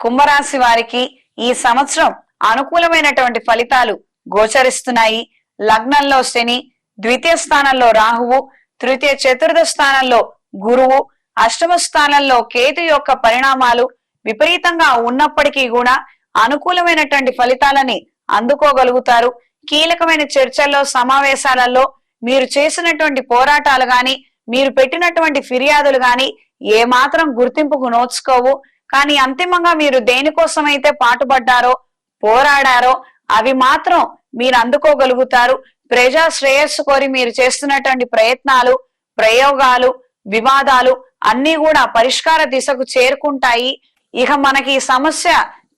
కుంభరాశి వారికి ఈ సంవత్సరం అనుకూలమైనటువంటి ఫలితాలు గోచరిస్తున్నాయి. లగ్నంలో శని ద్వితీయ స్థానంలో రాహువు తృతీయ చతుర్థ స్థానంలో గురువు అష్టమ స్థానంలో కేతు యొక్క పరిణామాలు విపరీతంగా ఉన్నప్పటికీ కూడా అనుకూలమైనటువంటి ఫలితాలని అందుకోగలుగుతారు. కీలకమైన చర్చల్లో సమావేశాలలో మీరు చేసినటువంటి పోరాటాలు గాని మీరు పెట్టినటువంటి ఫిర్యాదులు గాని ఏమాత్రం గుర్తింపుకు నోచుకోవు. కానీ అంతిమంగా మీరు దేనికోసమైతే పాటుపడ్డారో పోరాడారో అవి మాత్రం మీరు అందుకోగలుగుతారు. ప్రజా శ్రేయస్సు కోరి మీరు చేస్తున్నటువంటి ప్రయత్నాలు ప్రయోగాలు వివాదాలు అన్ని కూడా పరిష్కార దిశకు చేరుకుంటాయి. ఇక మనకి ఈ సమస్య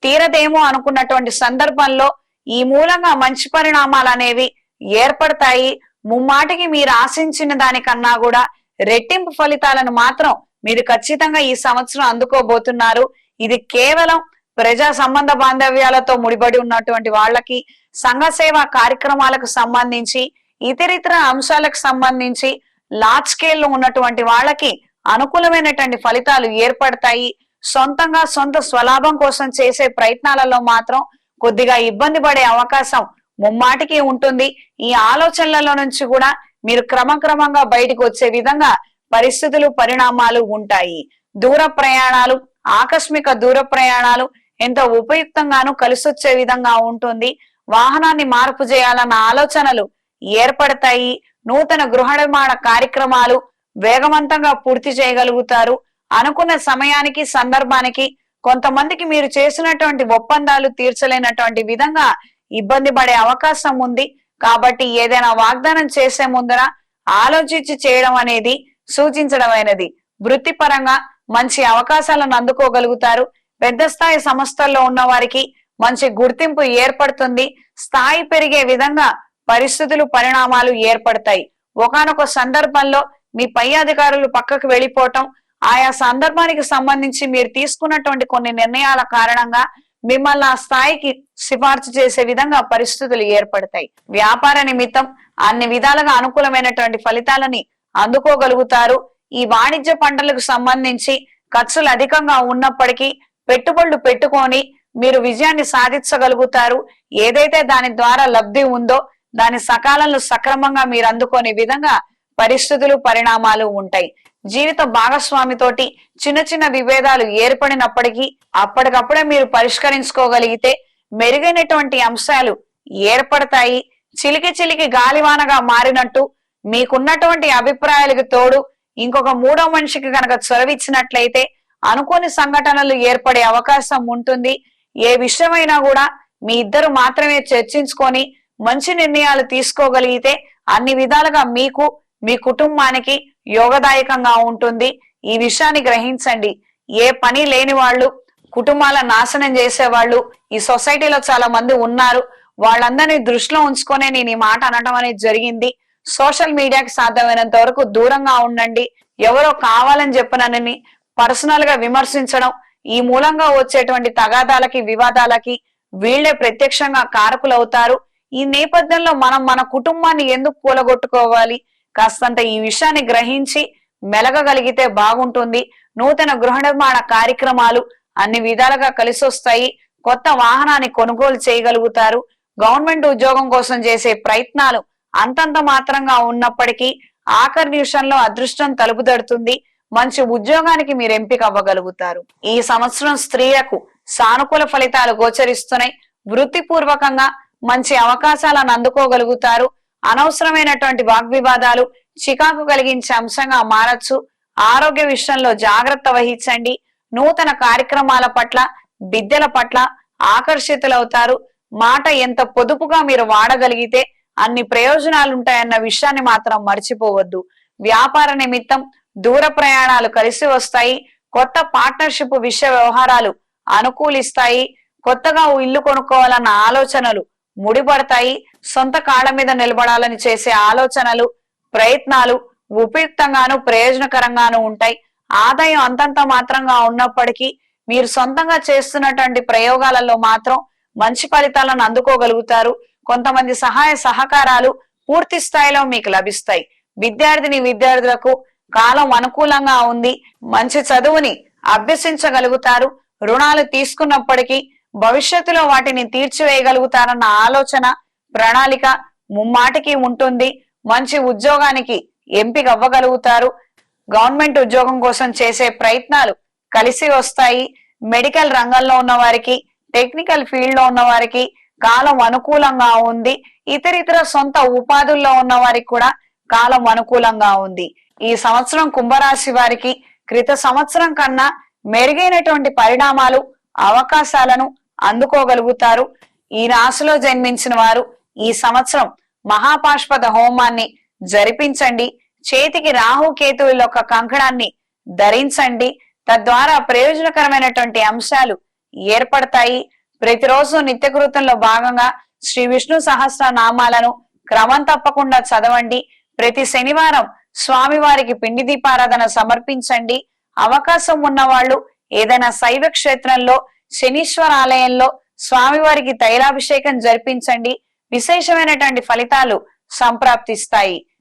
తీరదేమో అనుకున్నటువంటి సందర్భంలో ఈ మూలంగా మంచి పరిణామాలు అనేవి ఏర్పడతాయి. ముమ్మాటికి మీరు ఆశించిన దానికన్నా కూడా రెట్టింపు ఫలితాలను మాత్రం మీరు ఖచ్చితంగా ఈ సంవత్సరం అందుకోబోతున్నారు. ఇది కేవలం ప్రజా సంబంధ బాంధవ్యాలతో ముడిపడి ఉన్నటువంటి వాళ్ళకి సంఘ సేవా కార్యక్రమాలకు సంబంధించి ఇతరితర అంశాలకు సంబంధించి లార్జ్ స్కేల్లో ఉన్నటువంటి వాళ్ళకి అనుకూలమైనటువంటి ఫలితాలు ఏర్పడతాయి. సొంతంగా సొంత స్వలాభం కోసం చేసే ప్రయత్నాలలో మాత్రం కొద్దిగా ఇబ్బంది పడే అవకాశం ముమ్మాటికి ఉంటుంది. ఈ ఆలోచనలలో నుంచి కూడా మీరు క్రమక్రమంగా బయటకు వచ్చే విధంగా పరిస్థితులు పరిణామాలు ఉంటాయి. దూర ప్రయాణాలు ఆకస్మిక దూర ప్రయాణాలు ఎంతో ఉపయుక్తంగాను కలిసొచ్చే విధంగా ఉంటుంది. వాహనాన్ని మార్పు చేయాలన్న ఆలోచనలు ఏర్పడతాయి. నూతన గృహ నిర్మాణ కార్యక్రమాలు వేగవంతంగా పూర్తి చేయగలుగుతారు. అనుకున్న సమయానికి సందర్భానికి కొంతమందికి మీరు చేసినటువంటి ఒప్పందాలు తీర్చలేనటువంటి విధంగా ఇబ్బంది పడే అవకాశం ఉంది. కాబట్టి ఏదైనా వాగ్దానం చేసే ముందర ఆలోచించి చేయడం అనేది సూచించడమైనది. వృత్తిపరంగా మంచి అవకాశాలను అందుకోగలుగుతారు. పెద్ద స్థాయి సంస్థల్లో ఉన్న వారికి మంచి గుర్తింపు ఏర్పడుతుంది. స్థాయి పెరిగే విధంగా పరిస్థితులు పరిణామాలు ఏర్పడతాయి. ఒకానొక సందర్భంలో మీ పై అధికారులు పక్కకు వెళ్ళిపోవటం ఆయా సందర్భానికి సంబంధించి మీరు తీసుకున్నటువంటి కొన్ని నిర్ణయాల కారణంగా మిమ్మల్ని ఆ స్థాయికి సిఫార్సు చేసే విధంగా పరిస్థితులు ఏర్పడతాయి. వ్యాపార నిమిత్తం అన్ని విధాలుగా అనుకూలమైనటువంటి ఫలితాలని అందుకోగలుగుతారు. ఈ వాణిజ్య పంటలకు సంబంధించి ఖర్చులు అధికంగా ఉన్నప్పటికీ పెట్టుబడులు పెట్టుకొని మీరు విజయాన్ని సాధించగలుగుతారు. ఏదైతే దాని ద్వారా లబ్ధి ఉందో దాని సకాలంలో సక్రమంగా మీరు అందుకునే విధంగా పరిస్థితులు పరిణామాలు ఉంటాయి. జీవిత భాగస్వామితోటి చిన్న చిన్న విభేదాలు ఏర్పడినప్పటికీ అప్పటికప్పుడే మీరు పరిష్కరించుకోగలిగితే మెరుగైనటువంటి అంశాలు ఏర్పడతాయి. చిలికి చిలికి గాలివానగా మారినట్టు మీకున్నటువంటి అభిప్రాయాలకు తోడు ఇంకొక మూడో మనిషికి కనుక చొరవిచ్చినట్లయితే అనుకోని సంఘటనలు ఏర్పడే అవకాశం ఉంటుంది. ఏ విషయమైనా కూడా మీ ఇద్దరు మాత్రమే చర్చించుకొని మంచి నిర్ణయాలు తీసుకోగలిగితే అన్ని విధాలుగా మీకు మీ కుటుంబానికి యోగదాయకంగా ఉంటుంది. ఈ విషయాన్ని గ్రహించండి. ఏ పని లేని వాళ్ళు కుటుంబాల నాశనం చేసేవాళ్ళు ఈ సొసైటీలో చాలా మంది ఉన్నారు. వాళ్ళందరినీ దృష్టిలో ఉంచుకొనే నేను ఈ మాట అనడం అనేది జరిగింది. సోషల్ మీడియాకి సాధ్యమైనంత వరకు దూరంగా ఉండండి. ఎవరో కావాలని చెప్పనని పర్సనల్గా విమర్శించడం ఈ మూలంగా వచ్చేటువంటి తగాదాలకి వివాదాలకి వీళ్ళే ప్రత్యక్షంగా కారకులవుతారు. ఈ నేపథ్యంలో మనం మన కుటుంబాన్ని ఎందుకు కూలగొట్టుకోవాలి? కాస్తంత ఈ విషయాన్ని గ్రహించి మెలగగలిగితే బాగుంటుంది. నూతన గృహ నిర్మాణ కార్యక్రమాలు అన్ని విధాలుగా కలిసి వస్తాయి కొత్త వాహనాన్ని కొనుగోలు చేయగలుగుతారు. గవర్నమెంట్ ఉద్యోగం కోసం చేసే ప్రయత్నాలు అంతంత మాత్రంగా ఉన్నప్పటికీ ఆఖరి నిమిషంలో అదృష్టం తలుపుదడుతుంది. మంచి ఉద్యోగానికి మీరు ఎంపిక అవ్వగలుగుతారు. ఈ సంవత్సరం స్త్రీలకు సానుకూల ఫలితాలు గోచరిస్తున్నాయి. వృత్తిపూర్వకంగా మంచి అవకాశాలను అందుకోగలుగుతారు. అనవసరమైనటువంటి వాగ్వివాదాలు చికాకు కలిగించే అంశంగా మారచ్చు. ఆరోగ్య విషయంలో జాగ్రత్త వహించండి. నూతన కార్యక్రమాల పట్ల బిద్దెల పట్ల ఆకర్షితులవుతారు. మాట ఎంత పొదుపుగా మీరు వాడగలిగితే అన్ని ప్రయోజనాలు ఉంటాయన్న విషయాన్ని మాత్రం మర్చిపోవద్దు. వ్యాపార నిమిత్తం దూర ప్రయాణాలు కలిసి వస్తాయి. కొత్త పార్ట్నర్షిప్ విషయ వ్యవహారాలు అనుకూలిస్తాయి. కొత్తగా ఇల్లు కొనుక్కోవాలన్న ఆలోచనలు ముడిపడతాయి. సొంత కాళ్ళ మీద నిలబడాలని చేసే ఆలోచనలు ప్రయత్నాలు ఉపయుక్తంగాను ప్రయోజనకరంగాను ఉంటాయి. ఆదాయం అంతంత మాత్రంగా ఉన్నప్పటికీ మీరు సొంతంగా చేస్తున్నటువంటి ప్రయోగాలలో మాత్రం మంచి ఫలితాలను అందుకోగలుగుతారు. కొంతమంది సహాయ సహకారాలు పూర్తి స్థాయిలో మీకు లభిస్తాయి. విద్యార్థిని విద్యార్థులకు కాలం అనుకూలంగా ఉంది. మంచి చదువుని అభ్యసించగలుగుతారు. రుణాలు తీసుకున్నప్పటికీ భవిష్యత్తులో వాటిని తీర్చివేయగలుగుతారన్న ఆలోచన ప్రణాళిక ముమ్మాటికి ఉంటుంది. మంచి ఉద్యోగానికి ఎంపిక అవ్వగలుగుతారు. గవర్నమెంట్ ఉద్యోగం కోసం చేసే ప్రయత్నాలు కలిసి వస్తాయి. మెడికల్ రంగంలో ఉన్న వారికి టెక్నికల్ ఫీల్డ్లో ఉన్న వారికి కాలం అనుకూలంగా ఉంది. ఇతరితర సొంత ఉపాధుల్లో ఉన్న వారికి కూడా కాలం అనుకూలంగా ఉంది. ఈ సంవత్సరం కుంభరాశి వారికి క్రిత సంవత్సరం కన్నా మెరుగైనటువంటి పరిణామాలు అవకాశాలను అందుకోగలుగుతారు. ఈ రాశిలో జన్మించిన వారు ఈ సంవత్సరం మహాపాష్పద హోమాన్ని జరిపించండి. చేతికి రాహు కేతువుల యొక్క కంకణాన్ని ధరించండి. తద్వారా ప్రయోజనకరమైనటువంటి అంశాలు ఏర్పడతాయి. ప్రతిరోజు నిత్యకృతంలో భాగంగా శ్రీ విష్ణు సహస్ర నామాలను క్రమం తప్పకుండా చదవండి. ప్రతి శనివారం స్వామివారికి పిండి దీపారాధన సమర్పించండి. అవకాశం ఉన్న వాళ్ళు ఏదైనా శైవ క్షేత్రంలో శనీశ్వర ఆలయంలో స్వామివారికి తైలాభిషేకం జరిపించండి. విశేషమైనటువంటి ఫలితాలు సంప్రాప్తిస్తాయి.